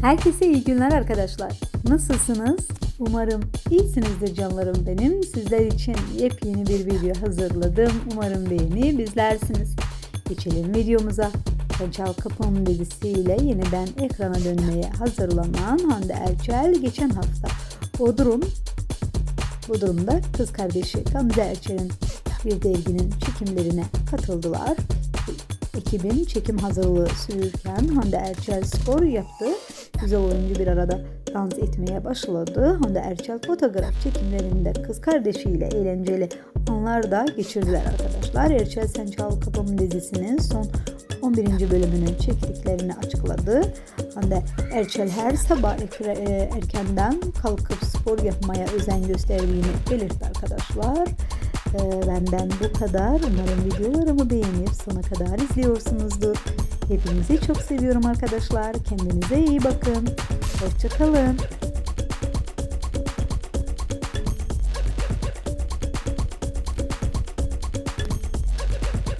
Herkese iyi günler arkadaşlar. Nasılsınız? Umarım iyisinizdir canlarım benim. Sizler için yepyeni bir video hazırladım. Umarım beğeni bizlersiniz. Geçelim videomuza. Çal Kapım dizisiyle yeniden ekrana dönmeye hazırlanan Hande Erçel geçen hafta o durum bu durumda kız kardeşi Gamze Erçel'in bir derginin çekimlerine katıldılar. Ekibin çekim hazırlığı sürürken Hande Erçel spor yaptı. Güzel oyuncu bir arada dans etmeye başladı. Hande Erçel fotoğraf çekimlerinde kız kardeşiyle eğlenceli anlar da geçirdiler arkadaşlar. Erçel Sen Çal Kapım dizisinin son 11. bölümünü çektiklerini açıkladı. Hande Erçel her sabah e, erkenden kalkıp spor yapmaya özen gösterdiğini belirtti arkadaşlar. Ee, benden bu kadar. Umarım videolarımı beğenip sona kadar izliyorsunuzdur. Hepinizi çok seviyorum arkadaşlar. Kendinize iyi bakın. Hoşçakalın.